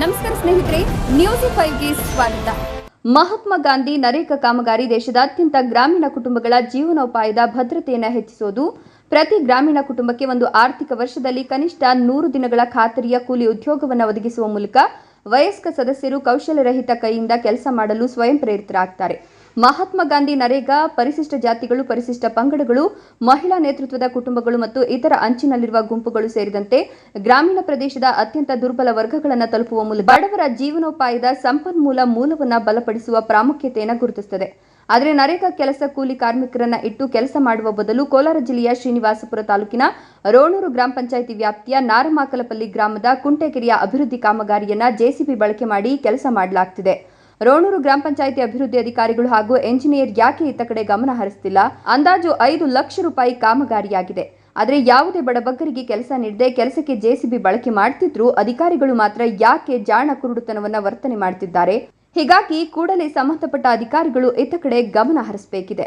ನಮಸ್ಕಾರ ಸ್ನೇಹಿತರೆ ನ್ಯೂಸ್ ಫೈವ್ಗೆ ಸ್ವಾಗತ. ಮಹಾತ್ಮ ಗಾಂಧಿ ನರೇಗಾ ಕಾಮಗಾರಿ ದೇಶದ ಅತ್ಯಂತ ಗ್ರಾಮೀಣ ಕುಟುಂಬಗಳ ಜೀವನೋಪಾಯದ ಭದ್ರತೆಯನ್ನು ಹೆಚ್ಚಿಸುವುದು ಪ್ರತಿ ಗ್ರಾಮೀಣ ಕುಟುಂಬಕ್ಕೆ ಒಂದು ಆರ್ಥಿಕ ವರ್ಷದಲ್ಲಿ ಕನಿಷ್ಠ ನೂರು ದಿನಗಳ ಖಾತರಿಯ ಕೂಲಿ ಉದ್ಯೋಗವನ್ನು ಒದಗಿಸುವ ಮೂಲಕ ವಯಸ್ಕ ಸದಸ್ಯರು ಕೌಶಲ್ಯರಹಿತ ಕೈಯಿಂದ ಕೆಲಸ ಮಾಡಲು ಸ್ವಯಂ ಪ್ರೇರಿತರಾಗ್ತಾರೆ ಮಹಾತ್ಮ ಗಾಂಧಿ ನರೇಗಾ, ಪರಿಶಿಷ್ಟ ಜಾತಿಗಳು, ಪರಿಶಿಷ್ಟ ಪಂಗಡಗಳು, ಮಹಿಳಾ ನೇತೃತ್ವದ ಕುಟುಂಬಗಳು ಮತ್ತು ಇತರ ಅಂಚಿನಲ್ಲಿರುವ ಗುಂಪುಗಳು ಸೇರಿದಂತೆ ಗ್ರಾಮೀಣ ಪ್ರದೇಶದ ಅತ್ಯಂತ ದುರ್ಬಲ ವರ್ಗಗಳನ್ನು ತಲುಪುವ ಮೂಲಕ ಬಡವರ ಜೀವನೋಪಾಯದ ಸಂಪನ್ಮೂಲ ಮೂಲವನ್ನು ಬಲಪಡಿಸುವ ಪ್ರಾಮುಖ್ಯತೆಯನ್ನು ಗುರುತಿಸುತ್ತದೆ ಆದರೆ ನರೇಗಾ ಕೆಲಸ ಕೂಲಿ ಕಾರ್ಮಿಕರನ್ನ ಇಟ್ಟು ಕೆಲಸ ಮಾಡುವ ಬದಲು ಕೋಲಾರ ಜಿಲ್ಲೆಯ ಶ್ರೀನಿವಾಸಪುರ ತಾಲೂಕಿನ ರೋಣೂರು ಗ್ರಾಮ ಪಂಚಾಯಿತಿ ವ್ಯಾಪ್ತಿಯ ನಾರಮಾಕಲಪಲ್ಲಿ ಗ್ರಾಮದ ಕುಂಟೆಕೆರೆಯ ಅಭಿವೃದ್ಧಿ ಕಾಮಗಾರಿಯನ್ನ ಜೆಸಿಬಿ ಬಳಕೆ ಮಾಡಿ ಕೆಲಸ ಮಾಡಲಾಗ್ತಿದೆ. ರೋಣೂರು ಗ್ರಾಮ ಪಂಚಾಯಿತಿ ಅಭಿವೃದ್ಧಿ ಅಧಿಕಾರಿಗಳು ಹಾಗೂ ಎಂಜಿನಿಯರ್ ಯಾಕೆ ಇತ್ತ ಕಡೆ ಗಮನ ಹರಿಸ್ತಿಲ್ಲ? ಅಂದಾಜು ಐದು ಲಕ್ಷ ರೂಪಾಯಿ ಕಾಮಗಾರಿಯಾಗಿದೆ. ಆದರೆ ಯಾವುದೇ ಬಡಬಗ್ಗರಿಗೆ ಕೆಲಸ ನೀಡದೆ ಕೆಲಸಕ್ಕೆ ಜೆಸಿಬಿ ಬಳಕೆ ಮಾಡ್ತಿದ್ರು ಅಧಿಕಾರಿಗಳು ಮಾತ್ರ ಯಾಕೆ ಜಾಣ ಕುರುಡುತನವನ್ನ ವರ್ತನೆ ಮಾಡ್ತಿದ್ದಾರೆ? ಹೀಗಾಗಿ ಕೂಡಲೇ ಸಂಬಂಧಪಟ್ಟ ಅಧಿಕಾರಿಗಳು ಇತ್ತ ಕಡೆ ಗಮನ ಹರಿಸಬೇಕಿದೆ.